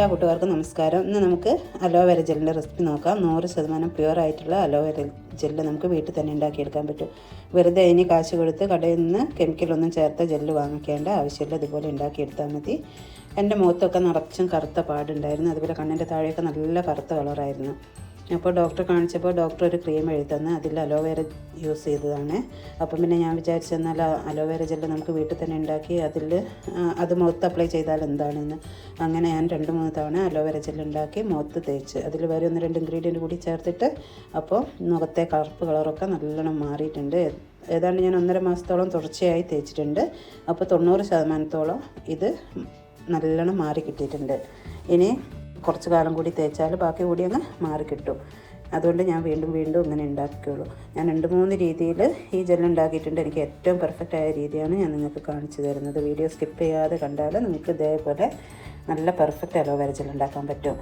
എല്ലാ കൂട്ടുകാർക്കും നമസ്കാരം. ഇന്ന് നമുക്ക് അലോവേര ജെല്ലിന്റെ റെസിപ്പി നോക്കാം. നൂറ് ശതമാനം പ്യുവർ ആയിട്ടുള്ള അലോവേര ജെല്ല് നമുക്ക് വീട്ടിൽ തന്നെ ഉണ്ടാക്കിയെടുക്കാൻ പറ്റും. വെറുതെ അതിന് കാശ് കൊടുത്ത് കടയിൽ നിന്ന് കെമിക്കലൊന്നും ചേർത്ത ജെല്ല് വാങ്ങിക്കേണ്ട ആവശ്യമില്ല. ഇതുപോലെ ഉണ്ടാക്കിയെടുത്താൽ മതി. എന്റെ മുഖത്തൊക്കെ നിറച്ചും കറുത്ത പാടുണ്ടായിരുന്നു. അതുപോലെ കണ്ണിന്റെ താഴെയൊക്കെ നല്ല കറുത്ത കളറായിരുന്നു അപ്പോൾ ഡോക്ടറെ കാണിച്ചപ്പോൾ ഡോക്ടർ ഒരു ക്രീം എഴുതന്ന് അതിൽ അലോവേര യൂസ് ചെയ്തതാണ്. അപ്പം പിന്നെ ഞാൻ വിചാരിച്ചു എന്നാൽ അലോവേര ജെല്ല് നമുക്ക് വീട്ടിൽ തന്നെ ഉണ്ടാക്കി അതിൽ അത് മുഖത്ത് അപ്ലൈ ചെയ്താൽ എന്താണെന്ന്. അങ്ങനെ ഞാൻ രണ്ട് മൂന്ന് തവണ അലോവേര ജെല്ല് ഉണ്ടാക്കി മുഖത്ത് തേച്ച്. അതിൽ വേറെ ഒന്ന് രണ്ട് ഇൻഗ്രീഡിയന്റ് കൂടി ചേർത്തിട്ട് അപ്പോൾ മുഖത്തെ കറുപ്പ് കളറൊക്കെ നല്ലോണം മാറിയിട്ടുണ്ട്. ഏതാണ്ട് ഞാൻ ഒന്നര മാസത്തോളം തുടർച്ചയായി തേച്ചിട്ടുണ്ട്. അപ്പോൾ തൊണ്ണൂറ് ശതമാനത്തോളം ഇത് നല്ലോണം മാറി കിട്ടിയിട്ടുണ്ട്. ഇനി കുറച്ച് കാലം കൂടി തേച്ചാൽ ബാക്കി കൂടി അങ്ങ് മാറിക്കിട്ടും അതുകൊണ്ട് ഞാൻ വീണ്ടും വീണ്ടും ഇങ്ങനെ ഉണ്ടാക്കിയുള്ളൂ ഞാൻ രണ്ട് മൂന്ന് രീതിയിൽ ഈ ജെൽ ഉണ്ടാക്കിയിട്ടുണ്ട്. എനിക്ക് ഏറ്റവും പെർഫെക്റ്റ് ആയ രീതിയാണ് ഞാൻ നിങ്ങൾക്ക് കാണിച്ചു തരുന്നത്. വീഡിയോ സ്കിപ്പ് ചെയ്യാതെ കണ്ടാൽ നിങ്ങൾക്ക് ഇതേപോലെ നല്ല പെർഫെക്റ്റ് അലോവേര ജെൽ ഉണ്ടാക്കാൻ പറ്റും.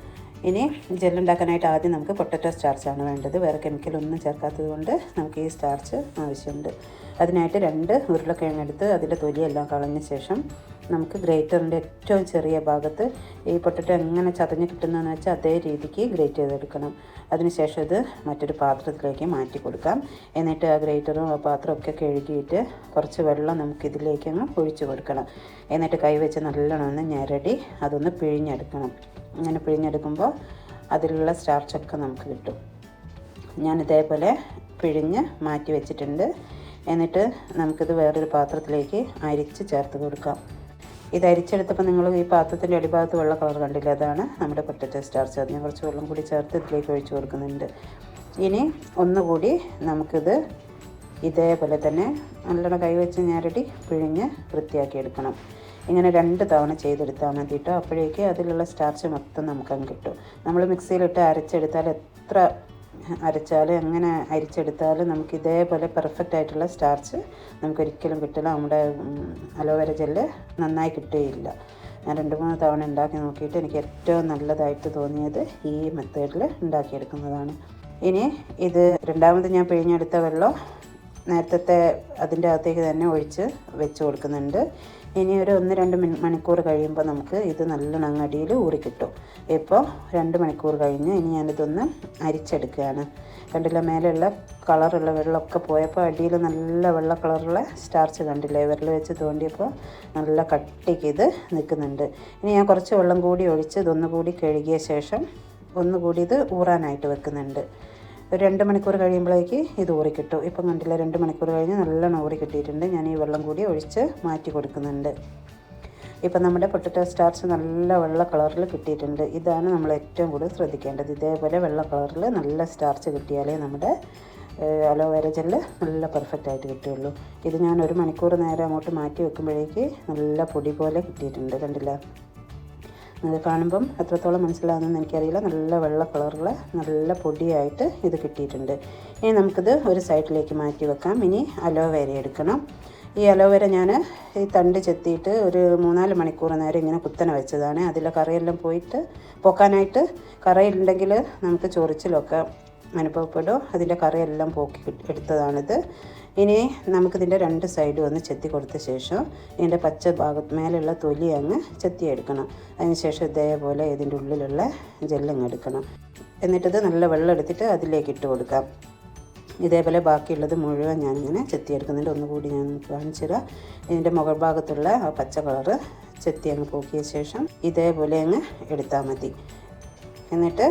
ഇനി ജെൽ ഉണ്ടാക്കാനായിട്ട് ആദ്യം നമുക്ക് പൊട്ടറ്റോ സ്റ്റാർച്ചാണ് വേണ്ടത്. വേറെ കെമിക്കലൊന്നും ചേർക്കാത്തത് കൊണ്ട് നമുക്ക് ഈ സ്റ്റാർച്ച് ആവശ്യമുണ്ട്. അതിനായിട്ട് രണ്ട് ഉരുളക്കിഴങ്ങെടുത്ത് അതിന്റെ തൊലിയെല്ലാം കളഞ്ഞ ശേഷം നമുക്ക് ഗ്രേറ്ററിന്റെ ഏറ്റവും ചെറിയ ഭാഗത്ത് ഈ പൊട്ടറ്റോ എങ്ങനെ ചതഞ്ഞ് കിട്ടുന്നതെന്ന് വെച്ചാൽ അതേ രീതിക്ക് ഗ്രേറ്റ് ചെയ്തെടുക്കണം. അതിനുശേഷം ഇത് മറ്റൊരു പാത്രത്തിലേക്ക് മാറ്റി കൊടുക്കാം. എന്നിട്ട് ആ ഗ്രേറ്ററും ആ പാത്രമൊക്കെ കഴുകിയിട്ട് കുറച്ച് വെള്ളം നമുക്ക് ഇതിലേക്ക് അങ്ങ് ഒഴിച്ചു കൊടുക്കണം. എന്നിട്ട് കൈവച്ച് നല്ലോണം ഒന്ന് ഞരടി അതൊന്ന് പിഴിഞ്ഞെടുക്കണം. അങ്ങനെ പിഴിഞ്ഞെടുക്കുമ്പോൾ അതിലുള്ള സ്റ്റാർച്ചൊക്കെ നമുക്ക് കിട്ടും. ഞാൻ ഇതേപോലെ പിഴിഞ്ഞ് മാറ്റി വെച്ചിട്ടുണ്ട്. എന്നിട്ട് നമുക്കിത് വേറൊരു പാത്രത്തിലേക്ക് അരിച്ച് ചേർത്ത് കൊടുക്കാം. ഇത് അരിച്ചെടുത്തപ്പോൾ നിങ്ങൾ ഈ പാത്രത്തിന്റെ അടിഭാഗത്ത് വെള്ള കളർ കണ്ടില്ല? അതാണ് നമ്മുടെ പൊട്ടറ്റോ സ്റ്റാർച്ച് അത് ഞാൻ കുറച്ച് വെള്ളം കൂടി ചേർത്ത് ഇതിലേക്ക് ഒഴിച്ച് കൊടുക്കുന്നുണ്ട്. ഇനി ഒന്നുകൂടി നമുക്കിത് ഇതേപോലെ തന്നെ നല്ലോണം കൈവച്ച് ഞാരടി പിഴിഞ്ഞ് വൃത്തിയാക്കി എടുക്കണം. ഇങ്ങനെ രണ്ട് തവണ ചെയ്തെടുത്താൽ മതി കേട്ടോ. അപ്പോഴേക്ക് അതിലുള്ള സ്റ്റാർച്ച് മൊത്തം നമുക്കങ്ങ് കിട്ടും. നമ്മൾ മിക്സിയിലിട്ട് അരച്ചെടുത്താൽ എത്ര അരച്ചാൽ എങ്ങനെ അരിച്ചെടുത്താലും നമുക്ക് ഇതേപോലെ പെർഫെക്റ്റ് ആയിട്ടുള്ള സ്റ്റാർച്ച് നമുക്ക് ഒരിക്കലും കിട്ടില്ല. നമ്മുടെ അലോവേര ജെല്ല് നന്നായി കിട്ടുകയില്ല. ഞാൻ രണ്ട് മൂന്ന് തവണ ഉണ്ടാക്കി നോക്കിയിട്ട് എനിക്ക് ഏറ്റവും നല്ലതായിട്ട് തോന്നിയത് ഈ മെത്തേഡിൽ ഉണ്ടാക്കിയെടുക്കുന്നതാണ്. ഇനി ഇത് രണ്ടാമത് ഞാൻ പിഴിഞ്ഞെടുത്ത വെള്ളം നേരത്തെ അതിന്റെ അകത്തേക്ക് തന്നെ ഒഴിച്ച് വെച്ച് കൊടുക്കുന്നുണ്ട്. ഇനി ഒരു ഒന്ന് രണ്ട് മണിക്കൂർ കഴിയുമ്പോൾ നമുക്ക് ഇത് നല്ല അടിയിൽ ഊറി കിട്ടും ഇപ്പോൾ രണ്ട് മണിക്കൂർ കഴിഞ്ഞ് ഇനി ഞാനിതൊന്ന് അരിച്ചെടുക്കുകയാണ്. കണ്ടില്ല മേലെയുള്ള കളറുള്ള വെള്ളമൊക്കെ പോയപ്പോൾ അടിയിൽ നല്ല വെള്ള കളറുള്ള സ്റ്റാർച്ച് കണ്ടില്ലേ? വിരൽ വെച്ച് തോണ്ടിയപ്പോൾ നല്ല കട്ടിക്ക് ഇത് നിൽക്കുന്നുണ്ട്. ഇനി ഞാൻ കുറച്ച് വെള്ളം കൂടി ഒഴിച്ച് ഇതൊന്നുകൂടി കഴുകിയ ശേഷം ഒന്നുകൂടി ഇത് ഊറാനായിട്ട് വെക്കുന്നുണ്ട്. ഒരു രണ്ട് മണിക്കൂർ കഴിയുമ്പോഴേക്ക് ഇത് ഊറി കിട്ടും. ഇപ്പം കണ്ടില്ല രണ്ട് മണിക്കൂർ കഴിഞ്ഞ് നല്ലോണം ഊറി കിട്ടിയിട്ടുണ്ട്. ഞാൻ ഈ വെള്ളം കൂടി ഒഴിച്ച് മാറ്റി കൊടുക്കുന്നുണ്ട്. ഇപ്പം നമ്മുടെ പൊട്ടറ്റോ സ്റ്റാർച്ച് നല്ല വെള്ള കളറിൽ കിട്ടിയിട്ടുണ്ട്. ഇതാണ് നമ്മൾ ഏറ്റവും കൂടുതൽ ശ്രദ്ധിക്കേണ്ടത്. ഇതേപോലെ വെള്ള കളറിൽ നല്ല സ്റ്റാർച്ച് കിട്ടിയാലേ നമ്മുടെ അലോവേര ജെല്ല് നല്ല പെർഫെക്റ്റ് ആയിട്ട് കിട്ടുകയുള്ളൂ. ഇത് ഞാൻ ഒരു മണിക്കൂർ നേരം അങ്ങോട്ട് മാറ്റി വെക്കുമ്പോഴേക്ക് നല്ല പൊടി പോലെ കിട്ടിയിട്ടുണ്ട്. കണ്ടില്ല? കാണുമ്പം എത്രത്തോളം മനസ്സിലാകുന്നതെന്ന് എനിക്കറിയില്ല. നല്ല വെള്ള കളറുള്ള നല്ല പൊടിയായിട്ട് ഇത് കിട്ടിയിട്ടുണ്ട്. ഇനി നമുക്കിത് ഒരു സൈഡിലേക്ക് മാറ്റി വെക്കാം. ഇനി അലോവേര എടുക്കണം. ഈ അലോവേര ഞാൻ ഈ തണ്ട് ചെത്തിയിട്ട് ഒരു മൂന്നാൽ മണിക്കൂർ നേരം ഇങ്ങനെ കുത്തനെ വെച്ചതാണ്. അതിലെ കറിയെല്ലാം പോയിട്ട് പോക്കാനായിട്ട് കറിയുണ്ടെങ്കിൽ നമുക്ക് ചൊറിച്ചിലൊക്കെ അനുഭവപ്പെടും. അതിന്റെ കറിയെല്ലാം പോക്കി എടുത്തതാണിത്. ഇനി നമുക്കിതിന്റെ രണ്ട് സൈഡും ഒന്ന് ചെത്തി കൊടുത്ത ശേഷം ഇതിന്റെ പച്ച ഭാഗത്ത് മേലുള്ള തൊലി അങ്ങ് ചെത്തിയെടുക്കണം അതിന് ശേഷം ഇതേപോലെ ഇതിന്റെ ഉള്ളിലുള്ള ജെല്ലങ്ങ് എടുക്കണം. എന്നിട്ടത് നല്ല വെള്ളം എടുത്തിട്ട് അതിലേക്ക് ഇട്ട് കൊടുക്കാം. ഇതേപോലെ ബാക്കിയുള്ളത് മുഴുവൻ ഞാനിങ്ങനെ ചെത്തിയെടുക്കുന്നുണ്ട് ഒന്നുകൂടി ഞാൻ കാണിച്ചു തരാം ഇതിന്റെ മുകൾ ഭാഗത്തുള്ള ആ പച്ച കളറ് ചെത്തി അങ്ങ് പോക്കിയ ശേഷം ഇതേപോലെ അങ്ങ് എടുത്താൽ മതി. എന്നിട്ട്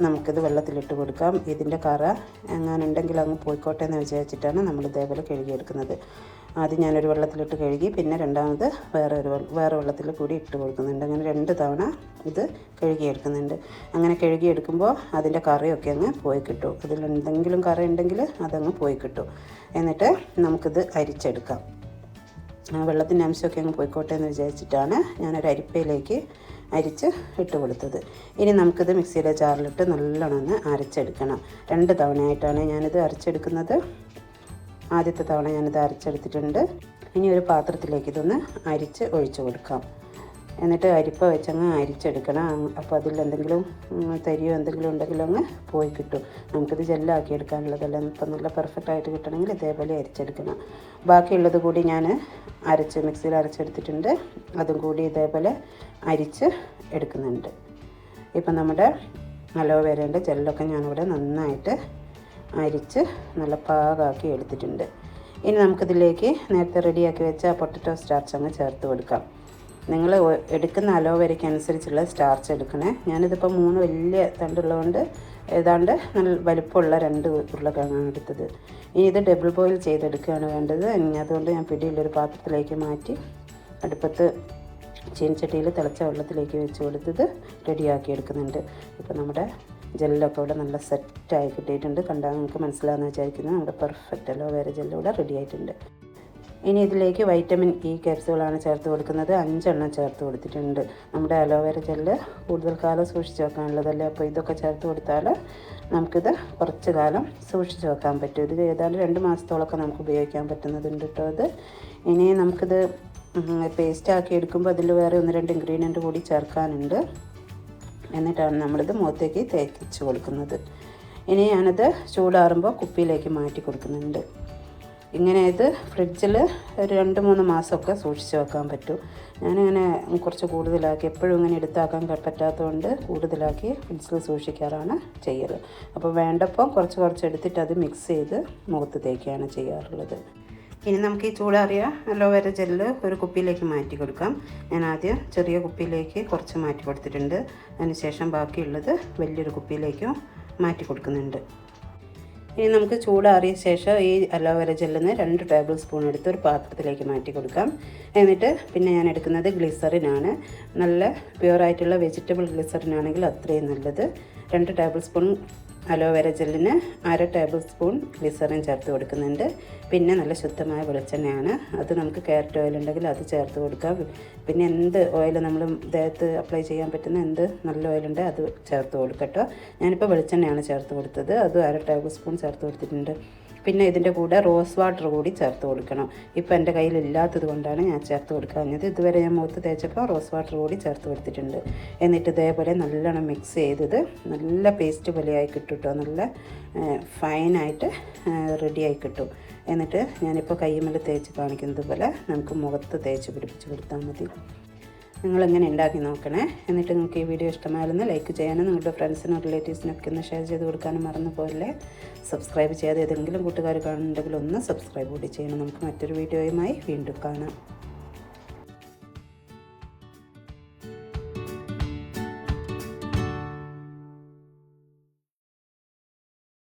നമുക്കിത് വെള്ളത്തിലിട്ട് കൊടുക്കാം. ഇതിന്റെ കറ എങ്ങാനുണ്ടെങ്കിൽ അങ്ങ് പോയിക്കോട്ടെ എന്ന് വിചാരിച്ചിട്ടാണ് നമ്മൾ ഇതേപോലെ കഴുകിയെടുക്കുന്നത്. ആദ്യം ഞാനൊരു വെള്ളത്തിലിട്ട് കഴുകി പിന്നെ രണ്ടാമത് വേറെ ഒരു വേറെ വെള്ളത്തിൽ കൂടി ഇട്ട് കൊടുക്കുന്നുണ്ട്. അങ്ങനെ രണ്ട് തവണ ഇത് കഴുകിയെടുക്കുന്നുണ്ട്. അങ്ങനെ കഴുകിയെടുക്കുമ്പോൾ അതിന്റെ കറിയൊക്കെ അങ്ങ് പോയി കിട്ടും. അതിൽ എന്തെങ്കിലും കറ ഉണ്ടെങ്കിൽ അതങ്ങ് പോയി കിട്ടും. എന്നിട്ട് നമുക്കിത് അരിച്ചെടുക്കാം. വെള്ളത്തിന്റെ അംശമൊക്കെ അങ്ങ് പോയിക്കോട്ടെ എന്ന് വിചാരിച്ചിട്ടാണ് ഞാനൊരു അരിപ്പയിലേക്ക് അരിച്ച് ഇട്ട് കൊടുത്തത്. ഇനി നമുക്കിത് മിക്സിയിലെ ജാറിലിട്ട് നല്ലോണം ഒന്ന് അരച്ചെടുക്കണം. രണ്ട് തവണയായിട്ടാണ് ഞാനിത് അരച്ചെടുക്കുന്നത്. ആദ്യത്തെ തവണ ഞാനിത് അരച്ചെടുത്തിട്ടുണ്ട്. ഇനി ഒരു പാത്രത്തിലേക്ക് ഇതൊന്ന് അരിച്ച് ഒഴിച്ചു കൊടുക്കാം. എന്നിട്ട് അരിപ്പ വെച്ചങ്ങ് അരിച്ചെടുക്കണം. അപ്പോൾ അതിൽ എന്തെങ്കിലും തരിയോ എന്തെങ്കിലും ഉണ്ടെങ്കിലും അങ്ങ് പോയി കിട്ടും. നമുക്കിത് ജെല്ലാക്കി എടുക്കാനുള്ളതല്ല ഇപ്പം നല്ല പെർഫെക്റ്റ് ആയിട്ട് കിട്ടണമെങ്കിൽ ഇതേപോലെ അരിച്ചെടുക്കണം. ബാക്കിയുള്ളത് കൂടി ഞാൻ അരച്ച് മിക്സിയിൽ അരച്ചെടുത്തിട്ടുണ്ട്. അതും കൂടി ഇതേപോലെ അരിച്ച് എടുക്കുന്നുണ്ട്. ഇപ്പം നമ്മുടെ അലോവേരേന്റെ ജെല്ലൊക്കെ ഞാനിവിടെ നന്നായിട്ട് അരിച്ച് നല്ല പാകാക്കി എടുത്തിട്ടുണ്ട്. ഇനി നമുക്കിതിലേക്ക് നേരത്തെ റെഡിയാക്കി വെച്ച പൊട്ടറ്റോ സ്റ്റാർച്ച് അങ്ങ് ചേർത്ത് കൊടുക്കാം. നിങ്ങൾ എടുക്കുന്ന അലോവേരയ്ക്ക് അനുസരിച്ചുള്ള സ്റ്റാർച്ച് എടുക്കണേ. ഞാനിതിപ്പോൾ മൂന്ന് വലിയ തണ്ടുള്ളതുകൊണ്ട് ഏതാണ്ട് നല്ല വലിപ്പമുള്ള രണ്ട് ഉരുളക്കിഴങ്ങാണ് എടുത്തത്. ഇനി ഇത് ഡബിൾ ബോയിൽ ചെയ്തെടുക്കുകയാണ് വേണ്ടത്. അതുകൊണ്ട് ഞാൻ പിടിയുള്ളൊരു പാത്രത്തിലേക്ക് മാറ്റി അടുപ്പത്ത് ചീനച്ചട്ടിയിൽ തിളച്ച വെള്ളത്തിലേക്ക് വെച്ച് കൊടുത്തത് റെഡിയാക്കി എടുക്കുന്നുണ്ട്. ഇപ്പോൾ നമ്മുടെ ജെല്ലൊക്കെ ഇവിടെ നല്ല സെറ്റായി കിട്ടിയിട്ടുണ്ട്. കണ്ടാൽ നിങ്ങൾക്ക് മനസ്സിലാകുന്ന വിചാരിക്കുന്നത് നമ്മുടെ പെർഫെക്റ്റ് അലോവേര ജെല്ല് ഇവിടെ റെഡി ആയിട്ടുണ്ട്. ഇനി ഇതിലേക്ക് വൈറ്റമിൻ ഇ ക്യാപ്സ്യൂളാണ് ചേർത്ത് കൊടുക്കുന്നത്. അഞ്ചെണ്ണം ചേർത്ത് കൊടുത്തിട്ടുണ്ട്. നമ്മുടെ അലോവേര ജെല്ല് കൂടുതൽ കാലം സൂക്ഷിച്ച് വെക്കാനുള്ളതല്ലേ? അപ്പോൾ ഇതൊക്കെ ചേർത്ത് കൊടുത്താൽ നമുക്കിത് കുറച്ച് കാലം സൂക്ഷിച്ച് വെക്കാൻ പറ്റും. ഇത് ഏതാണ്ട് രണ്ട് മാസത്തോളമൊക്കെ നമുക്ക് ഉപയോഗിക്കാൻ പറ്റുന്നതുണ്ട് കേട്ടോ അത് ഇനി നമുക്കിത് പേസ്റ്റ് ആക്കി എടുക്കുമ്പോൾ അതിൽ വേറെ ഒന്ന് രണ്ട് ഇൻഗ്രീഡിയന്റ് കൂടി ചേർക്കാനുണ്ട്. എന്നിട്ടാണ് നമ്മളിത് മുഖത്തേക്ക് തേച്ച് കൊടുക്കുന്നത്. ഇനി ഞാനത് ചൂടാറുമ്പോൾ കുപ്പിയിലേക്ക് മാറ്റി കൊടുക്കുന്നുണ്ട്. ഇങ്ങനെ ഇത് ഫ്രിഡ്ജിൽ ഒരു രണ്ട് മൂന്ന് മാസമൊക്കെ സൂക്ഷിച്ച് വെക്കാൻ പറ്റും. ഞാനിങ്ങനെ കുറച്ച് കൂടുതലാക്കി എപ്പോഴും ഇങ്ങനെ എടുത്താക്കാൻ പറ്റാത്തതുകൊണ്ട് കൂടുതലാക്കി ഫ്രിഡ്ജിൽ സൂക്ഷിക്കാറാണ് ചെയ്യൽ അപ്പോൾ വേണ്ടപ്പോൾ കുറച്ച് കുറച്ച് എടുത്തിട്ട് അത് മിക്സ് ചെയ്ത് മുഖത്ത് തേക്കുകയാണ് ചെയ്യാറുള്ളത്. ഇനി നമുക്ക് ഈ ചൂടാറിയ അലോവേര ജെല്ല് ഒരു കുപ്പിയിലേക്ക് മാറ്റി കൊടുക്കാം. ഞാൻ ആദ്യം ചെറിയ കുപ്പിയിലേക്ക് കുറച്ച് മാറ്റി കൊടുത്തിട്ടുണ്ട്. അതിനുശേഷം ബാക്കിയുള്ളത് വലിയൊരു കുപ്പിയിലേക്കും മാറ്റി കൊടുക്കുന്നുണ്ട്. ഇനി നമുക്ക് ചൂടാറിയ ശേഷം ഈ അലോവേര ജെല്ലിൽ നിന്ന് രണ്ട് ടേബിൾ സ്പൂൺ എടുത്ത് ഒരു പാത്രത്തിലേക്ക് മാറ്റി കൊടുക്കാം. എന്നിട്ട് പിന്നെ ഞാൻ എടുക്കുന്നത് ഗ്ലിസറിനാണ്. നല്ല പ്യുവറായിട്ടുള്ള വെജിറ്റബിൾ ഗ്ലിസറിനാണെങ്കിൽ അത്രയും നല്ലത്. രണ്ട് ടേബിൾ സ്പൂൺ അലോവേര ജെല്ലിന് അര ടേബിൾ സ്പൂൺ ഗ്ലിസറിൻ ചേർത്ത് കൊടുക്കുന്നുണ്ട്. പിന്നെ നല്ല ശുദ്ധമായ വെളിച്ചെണ്ണയാണ്. അത് നമുക്ക് ക്യാരറ്റ് ഓയിൽ ഉണ്ടെങ്കിൽ അത് ചേർത്ത് കൊടുക്കാം. പിന്നെ എന്ത് ഓയിൽ നമ്മൾ ദേഹത്ത് അപ്ലൈ ചെയ്യാൻ പറ്റുന്ന എന്ത് നല്ല ഓയിലുണ്ട് അത് ചേർത്ത് കൊടുക്കട്ടോ ഞാനിപ്പോൾ വെളിച്ചെണ്ണയാണ് ചേർത്ത് കൊടുത്തത്. അത് അര ടേബിൾ സ്പൂൺ ചേർത്ത് കൊടുത്തിട്ടുണ്ട്. പിന്നെ ഇതിന്റെ കൂടെ റോസ് വാട്ടർ കൂടി ചേർത്ത് കൊടുക്കണം. ഇപ്പോൾ എന്റെ കയ്യിൽ ഇല്ലാത്തത് കൊണ്ടാണ് ഞാൻ ചേർത്ത് കൊടുക്കാഞ്ഞത്. ഇതുവരെ ഞാൻ മുഖത്ത് തേച്ചപ്പോൾ റോസ് വാട്ടർ കൂടി ചേർത്ത് കൊടുത്തിട്ടുണ്ട്. എന്നിട്ട് ഇതേപോലെ നല്ലോണം മിക്സ് ചെയ്തത് നല്ല പേസ്റ്റ് പോലെയായി കിട്ടും നല്ല ഫൈനായിട്ട് റെഡിയായി കിട്ടും. എന്നിട്ട് ഞാനിപ്പോൾ കയ്യുമ്മൽ തേച്ച് കാണിക്കുന്നത് പോലെ നമുക്ക് മുഖത്ത് തേച്ച് പിടിപ്പിച്ച് കൊടുത്താൽ മതി. നിങ്ങളിങ്ങനെ ഉണ്ടാക്കി നോക്കണേ? എന്നിട്ട് നിങ്ങൾക്ക് ഈ വീഡിയോ ഇഷ്ടമായിരുന്നു ലൈക്ക് ചെയ്യാനും നിങ്ങളുടെ ഫ്രണ്ട്സിനും റിലേറ്റീവ്സിനൊക്കെ ഒന്ന് ഷെയർ ചെയ്ത് കൊടുക്കാനും മറന്നു പോലെ സബ്സ്ക്രൈബ് ചെയ്യാതെ ഏതെങ്കിലും കൂട്ടുകാർ കാണുന്നുണ്ടെങ്കിൽ ഒന്ന് സബ്സ്ക്രൈബ് കൂടി ചെയ്യണം. നമുക്ക് മറ്റൊരു വീഡിയോയുമായി വീണ്ടും കാണാം.